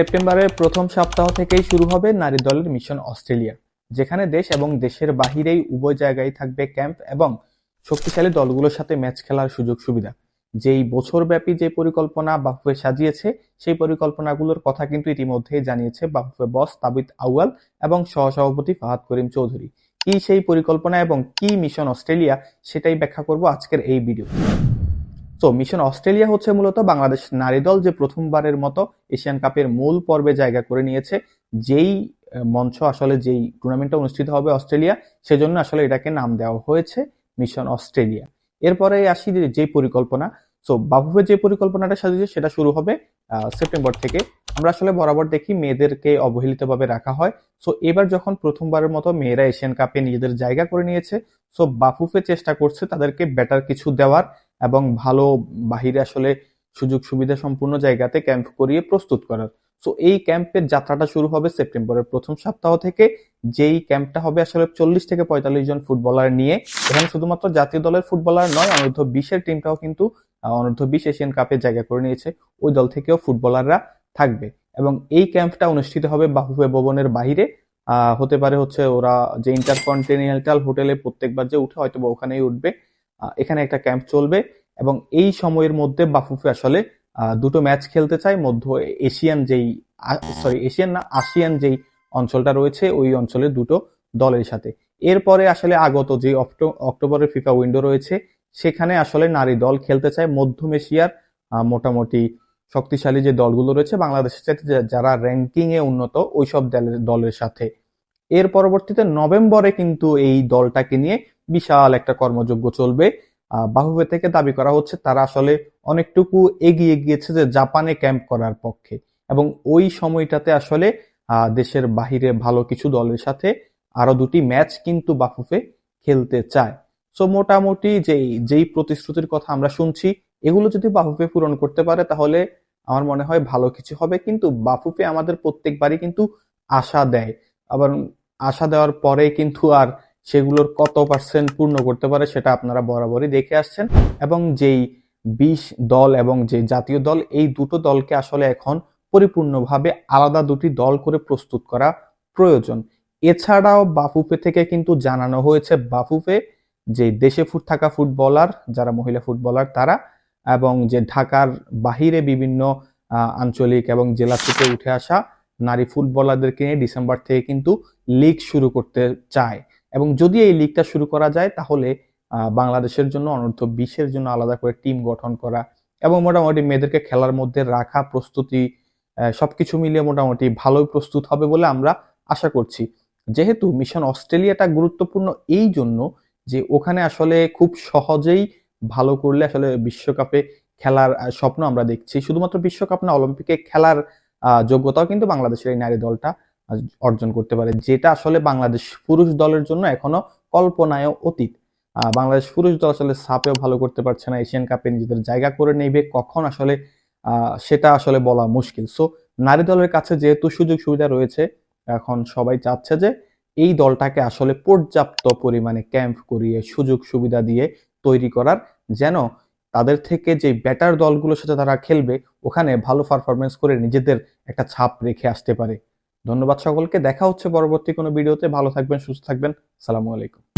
সেপ্টেম্বরের প্রথম সপ্তাহ থেকেই শুরু হবে নারী দলের মিশন অস্ট্রেলিয়া, যেখানে দেশ এবং দেশের বাহিরেই উভয় জায়গায় থাকবে ক্যাম্প এবং শক্তিশালী দলগুলোর সাথে ম্যাচ খেলার সুযোগ সুবিধা। যেই বছরব্যাপী যে পরিকল্পনা বাফুফে সাজিয়েছে, সেই পরিকল্পনাগুলোর কথা কিন্তু ইতিমধ্যেই জানিয়েছে বাফুফে বস তাবিত আউয়াল এবং সহসভাপতি ফাহাদ করিম চৌধুরী। কি সেই পরিকল্পনা এবং কি মিশন অস্ট্রেলিয়া, সেটাই ব্যাখ্যা করব আজকের এই ভিডিও তো মিশন অস্ট্রেলিয়া হচ্ছে মূলত বাংলাদেশ নারী দল যে প্রথমবারের মতো এশিয়ান কাপের মূল পর্বে জায়গা করে নিয়েছে। যেই মঞ্চ আসলে যেই টুর্নামেন্টটা অনুষ্ঠিত হবে অস্ট্রেলিয়া, সেজন্য আসলে এটাকে নাম দেওয়া হয়েছে মিশন অস্ট্রেলিয়া এরপরে আসি যে পরিকল্পনা। সো বাফুফে যে পরিকল্পনাটা সাজিয়েছে, সেটা শুরু হবে সেপ্টেম্বর থেকে। আমরা আসলে বরাবর দেখি মেয়েদেরকে অবহেলিতভাবে রাখা হয়। সো এবার যখন প্রথমবারের মতো মেয়েরা এশিয়ান কাপে নিজেদের জায়গা করে নিয়েছে সো বাফুফে চেষ্টা করছে তাদেরকে বেটার কিছু দেওয়ার। এবং ভালো বাহিরে আসলে সুযোগ সুবিধা সম্পূর্ণ জায়গাতে ক্যাম্প করিয়ে প্রস্তুত করার। সো এই ক্যাম্পের যাত্রাটা শুরু হবে সেপ্টেম্বরের প্রথম সপ্তাহ থেকে। যেই ক্যাম্পটা হবে আসলে চল্লিশ থেকে পঁয়তাল্লিশ জন ফুটবলার নিয়ে। এখানে শুধুমাত্র জাতীয় দলের ফুটবলার নয় অনূর্ধ্ব বিশের টিমটাও কিন্তু অনূর্ধ্ব বিশ এশিয়ান কাপে জায়গা করে নিয়েছে। ওই দল থেকেও ফুটবলাররা থাকবে। এবং এই ক্যাম্পটা অনুষ্ঠিত হবে বাহুবে ভবনের আহ, হতে পারে হচ্ছে ওরা যে ইন্টারকন্টিনেন্টাল হোটেলে প্রত্যেকবার যে উঠে হয়তো ওখানেই উঠবে। এখানে একটা ক্যাম্প চলবে এবং এই সময়ের মধ্যে বাফুফে আসলে দুটো ম্যাচ খেলতে চায় মধ্য এশিয়ান যেই সরি এশিয়ান না, আসিয়ান যেই অঞ্চলটা রয়েছে ওই অঞ্চলের দুটো দলের সাথে। এরপরে আসলে আগত যে অক্টো- অক্টোবরের ফিফা উইন্ডো রয়েছে, সেখানে আসলে নারী দল খেলতে চায় মধ্যম এশিয়ার মোটামুটি শক্তিশালী যে দলগুলো রয়েছে বাংলাদেশের সাথে যারা র্যাঙ্কিং এ উন্নত ওইসব দলের দলের সাথে। এর পরবর্তীতে নভেম্বরে কিন্তু এই দলটাকে নিয়ে বিশাল একটা কর্মযজ্ঞ চলবে। বাহুবে থেকে দাবি করা হচ্ছে তারা আসলে অনেকটুকু এগিয়ে গিয়েছে যে জাপানে ক্যাম্প করার পক্ষে। এবং ওই সময়টাতে আসলে দেশের বাহিরে ভালো কিছু দলের সাথে আরও দুটি ম্যাচ কিন্তু বাফুফে খেলতে চায়। সো, মোটামুটি যেই যেই প্রতিশ্রুতির কথা আমরা শুনছি, এগুলো যদি বাফুফে পূরণ করতে পারে তাহলে আমার মনে হয় ভালো কিছু হবে। কিন্তু বাফুফে আমাদের প্রত্যেকবারই কিন্তু আশা দেয়। আবার আশা দেওয়ার পরে কিন্তু আর সেগুলোর কত পার্সেন্ট পূর্ণ করতে পারে সেটা আপনারা বরাবরই দেখে আসছেন। এবং যেই বিশ দল এবং যে জাতীয় দল, এই দুটো দলকে আসলে এখন পরিপূর্ণভাবে আলাদা দুটি দল করে প্রস্তুত করা প্রয়োজন। এছাড়াও বাফুফে থেকে কিন্তু জানানো হয়েছে, বাফুফে যে দেশে ফুট থাকা ফুটবলার, যারা মহিলা ফুটবলার তারা, এবং যে ঢাকার বাহিরে বিভিন্ন আঞ্চলিক এবং জেলা থেকে উঠে আসা নারী ফুটবলারদেরকে নিয়ে ডিসেম্বর থেকে কিন্তু লিগ শুরু করতে চায়। এবং যদি এই লিগটা শুরু করা যায়, তাহলে বাংলাদেশের জন্য, অনূর্ধ্ব বিশের জন্য আলাদা করে টিম গঠন করা এবং মোটামুটি মেয়েদেরকে খেলার মধ্যে রাখা, প্রস্তুতি সবকিছু মিলিয়ে মোটামুটি ভালোই প্রস্তুত হবে বলে আমরা আশা করছি। যেহেতু মিশন অস্ট্রেলিয়াটা গুরুত্বপূর্ণ এই জন্য যে ওখানে আসলে খুব সহজেই ভালো করলে আসলে বিশ্বকাপে খেলার স্বপ্ন আমরা দেখছি। শুধুমাত্র বিশ্বকাপ না, অলিম্পিকে খেলার যোগ্যতাও কিন্তু বাংলাদেশের এই নারী দলটা অর্জন করতে পারে, যেটা আসলে বাংলাদেশ পুরুষ দলের জন্য এখনও কল্পনায় অতীত। বাংলাদেশ পুরুষ দল আসলে সাপেও ভালো করতে পারছে না, এশিয়ান কাপে নিজেদের জায়গা করে নেবে, কখন আসলে সেটা আসলে বলা মুশকিল। সো নারী দলের কাছে যেহেতু সুযোগ সুবিধা রয়েছে, এখন সবাই চাচ্ছে যে এই দলটাকে আসলে পর্যাপ্ত পরিমাণে ক্যাম্প করিয়ে, সুযোগ সুবিধা দিয়ে তৈরি করার, যেন তাদের থেকে যে ব্যাটার দলগুলোর সাথে তারা খেলবে, ওখানে ভালো পারফরমেন্স করে নিজেদের একটা ছাপ রেখে আসতে পারে। ধন্যবাদ সকলকে। দেখা হচ্ছে পরবর্তী কোনো ভিডিওতে। ভালো থাকবেন সুস্থ থাকবেন। সালামু আলাইকুম।